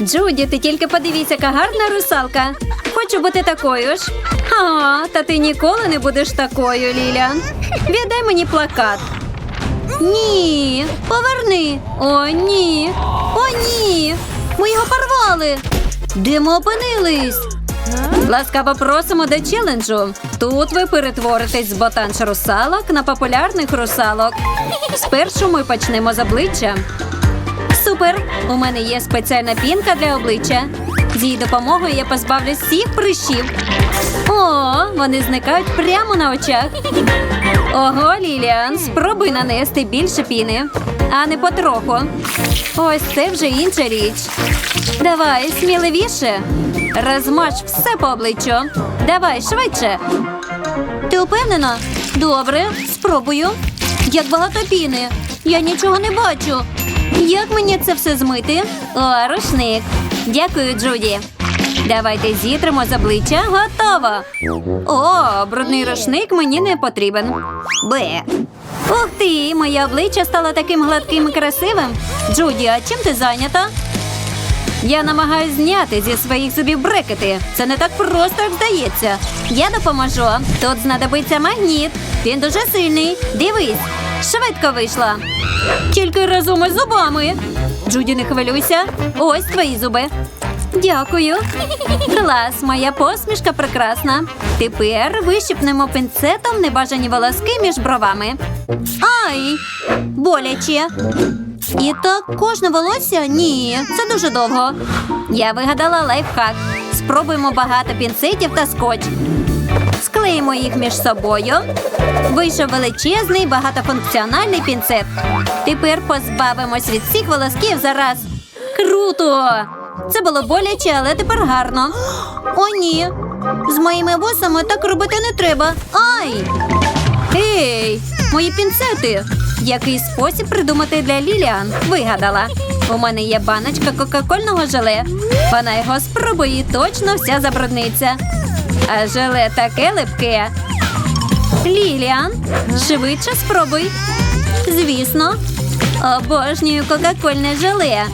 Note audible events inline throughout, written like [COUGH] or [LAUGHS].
Джуді, ти тільки подивись, яка гарна русалка. Хочу бути такою ж. А, та ти ніколи не будеш такою, Лілян. Віддай мені плакат. Ні, поверни. О, ні. О, ні. Ми його порвали. Де ми опинились? Ласкаво просимо до челенджу. Тут ви перетворитесь з ботанч русалок на популярних русалок. Спершу ми почнемо з обличчя. Супер! У мене є спеціальна пінка для обличчя. З її допомогою я позбавлюсь всіх прищів. О, вони зникають прямо на очах. Ого, Ліліан, спробуй нанести більше піни, а не потроху. Ось це вже інша річ. Давай, сміливіше. Розмаж все по обличчю. Давай швидше. Ти впевнена? Добре, спробую. Як багато піни. Я нічого не бачу. Як мені це все змити? О, рушник. Дякую, Джуді. Давайте зітримо з обличчя. Готово. О, брудний рушник мені не потрібен. Бе. Ух ти, моє обличчя стало таким гладким і красивим. Джуді, а чим ти зайнята? Я намагаюсь зняти зі своїх зубів брекети. Це не так просто, як здається. Я допоможу. Тут знадобиться магніт. Він дуже сильний. Дивись, швидко вийшла. Тільки разом із зубами. Джуді, не хвилюйся. Ось твої зуби. Дякую. [LAUGHS] Клас, моя посмішка прекрасна. Тепер вищипнемо пінцетом небажані волоски між бровами. Ай! Боляче. І так кожне волосся? Ні, це дуже довго. Я вигадала лайфхак. Спробуємо багато пінцетів та скотч. Склеїмо їх між собою. Вийшов величезний багатофункціональний пінцет. Тепер позбавимось від всіх волосків зараз. Круто! Це було боляче, але тепер гарно. О, ні. З моїми вусами так робити не треба. Ай! Ей, мої пінцети! Який спосіб придумати для Ліліан? Вигадала. У мене є баночка кока-кольного желе. Вона його спробує і точно вся забрудниться. А желе таке липке. Ліліан, швидше спробуй. Звісно. Обожнюю кока-кольне желе.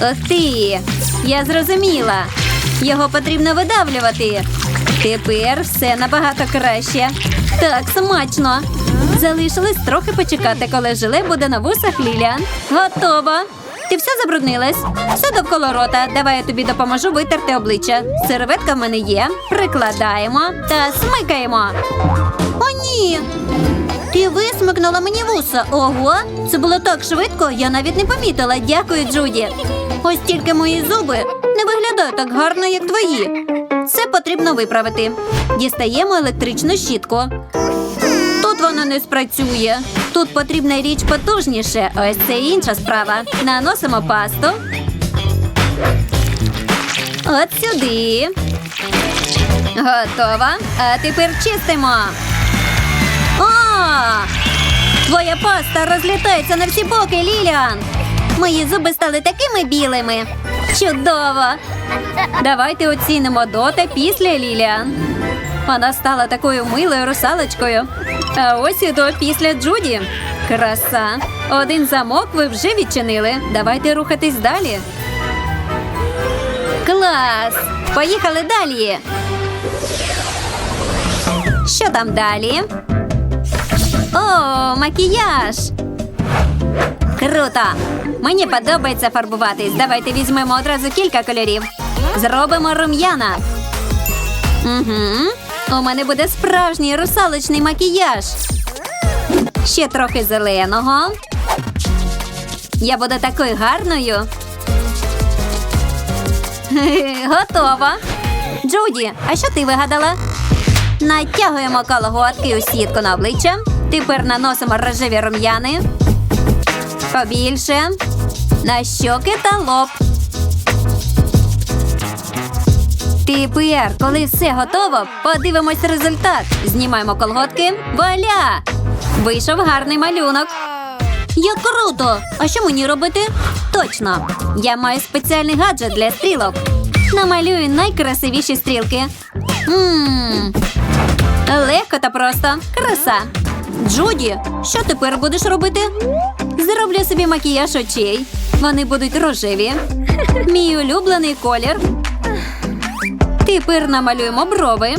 Ух ти! Я зрозуміла. Його потрібно видавлювати. Тепер все набагато краще. Так, смачно. Залишилось трохи почекати, коли желе буде на вусах Ліліан. Готово. Ти все забруднилась? Все довкола рота. Давай я тобі допоможу витерти обличчя. Серветка в мене є. Прикладаємо та смикаємо. О, ні! Ти висмикнула мені вуса. Ого, це було так швидко, я навіть не помітила. Дякую, Джуді. Ось тільки мої зуби не виглядають так гарно, як твої. Це потрібно виправити. Дістаємо електричну щітку. Тут вона не спрацює. Тут потрібна річ потужніше. Ось це інша справа. Наносимо пасту. От сюди. Готово. А тепер чистимо. О! Твоя паста розлітається на всі боки, Ліліан. Мої зуби стали такими білими. Чудово! Давайте оцінимо до після Ліліан. Вона стала такою милою русалочкою. А ось і до після Джуді. Краса. Один замок ви вже відчинили. Давайте рухатись далі. Клас! Поїхали далі. Що там далі? О, макіяж! Круто! Мені подобається фарбуватись. Давайте візьмемо одразу кілька кольорів. Зробимо рум'яна. Угу. У мене буде справжній русалочний макіяж. Ще трохи зеленого. Я буду такою гарною. [LAUGHS] Готова. Джуді, а що ти вигадала? Натягуємо колготки у сітку на обличчя. Тепер наносимо рожеві рум'яни. Побільше. На щоки та лоб. Тепер, коли все готово, подивимось результат. Знімаємо колготки. Вуаля! Вийшов гарний малюнок. Як круто! А що мені робити? Точно! Я маю спеціальний гаджет для стрілок. Намалюю найкрасивіші стрілки. Ммм. Легко та просто. Краса. Джуді, що тепер будеш робити? Зроблю собі макіяж очей. Вони будуть рожеві. Мій улюблений колір. Тепер намалюємо брови.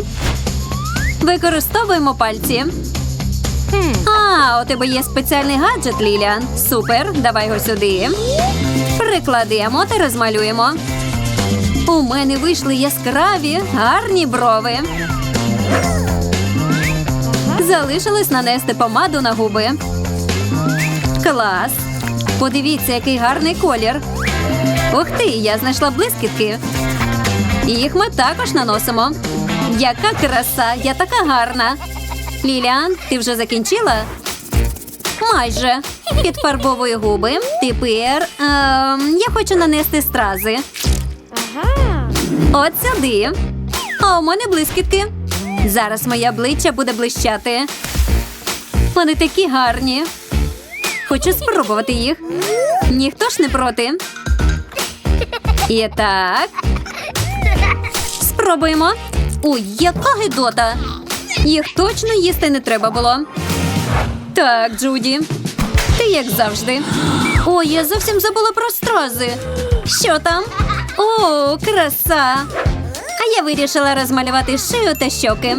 Використовуємо пальці. А, у тебе є спеціальний гаджет, Ліліан. Супер, давай його сюди. Прикладемо та розмалюємо. У мене вийшли яскраві, гарні брови. Залишилось нанести помаду на губи. Клас. Подивіться, який гарний колір. Ух ти, я знайшла блискітки. Їх ми також наносимо. Яка краса, я така гарна. Ліліан, ти вже закінчила? Майже. Підфарбовую губи. Тепер ем, я хочу нанести стрази. От сюди. А у мене блискітки. Зараз моє обличчя буде блищати. Вони такі гарні. Хочу спробувати їх. Ніхто ж не проти. І так. Спробуємо. Ой, яка гидота. Їх точно їсти не треба було. Так, Джуді. Ти як завжди. Ой, я зовсім забула про стрази. Що там? О, краса! А я вирішила розмалювати шию та щоки.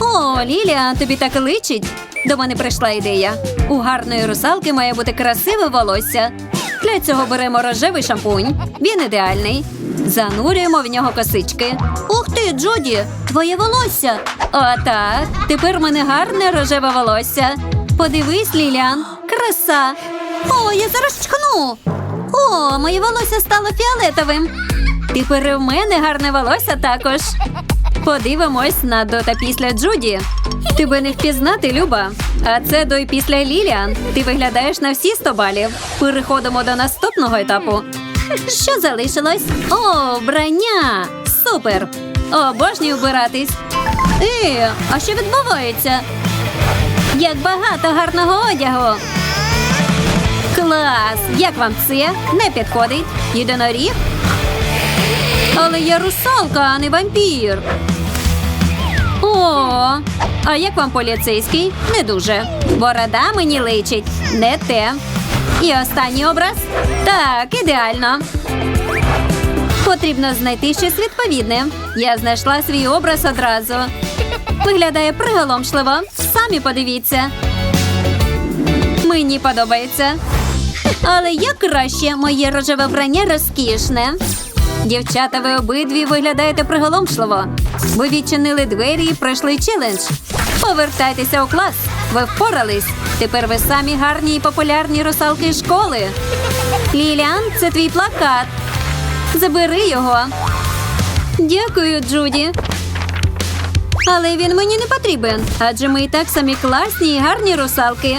О, Лілія, тобі так личить. До мене прийшла ідея. У гарної русалки має бути красиве волосся. Для цього беремо рожевий шампунь. Він ідеальний. Занурюємо в нього косички. Ух ти, Джуді, твоє волосся. Отак. Тепер в мене гарне рожеве волосся. Подивись, Ліліан, краса. О, я зараз чхну. О, моє волосся стало фіолетовим. Тепер і в мене гарне волосся також. Подивимось на до та після Джуді. Тебе не впізнати, Люба. А це до і після Ліліан. Ти виглядаєш на всі 100 балів. Переходимо до наступного етапу. Що залишилось? О, вбрання! Супер! Обожнюю вбиратись. Е, а що відбувається? Як багато гарного одягу. Клас! Як вам це? Не підходить. Єдиноріг? Але я русалка, а не вампір. О, а як вам поліцейський? Не дуже. Борода мені личить. Не те. І останній образ? Так, ідеально. Потрібно знайти щось відповідне. Я знайшла свій образ одразу. Виглядає приголомшливо. Самі подивіться. Мені подобається. Але як краще моє рожеве вбрання розкішне. Дівчата, ви обидві виглядаєте приголомшливо. Ви відчинили двері і пройшли челендж. Повертайтеся у клас. Ви впорались. Тепер ви самі гарні і популярні русалки школи. Ліліан, це твій плакат. Забери його. Дякую, Джуді. Але він мені не потрібен, адже ми і так самі класні і гарні русалки.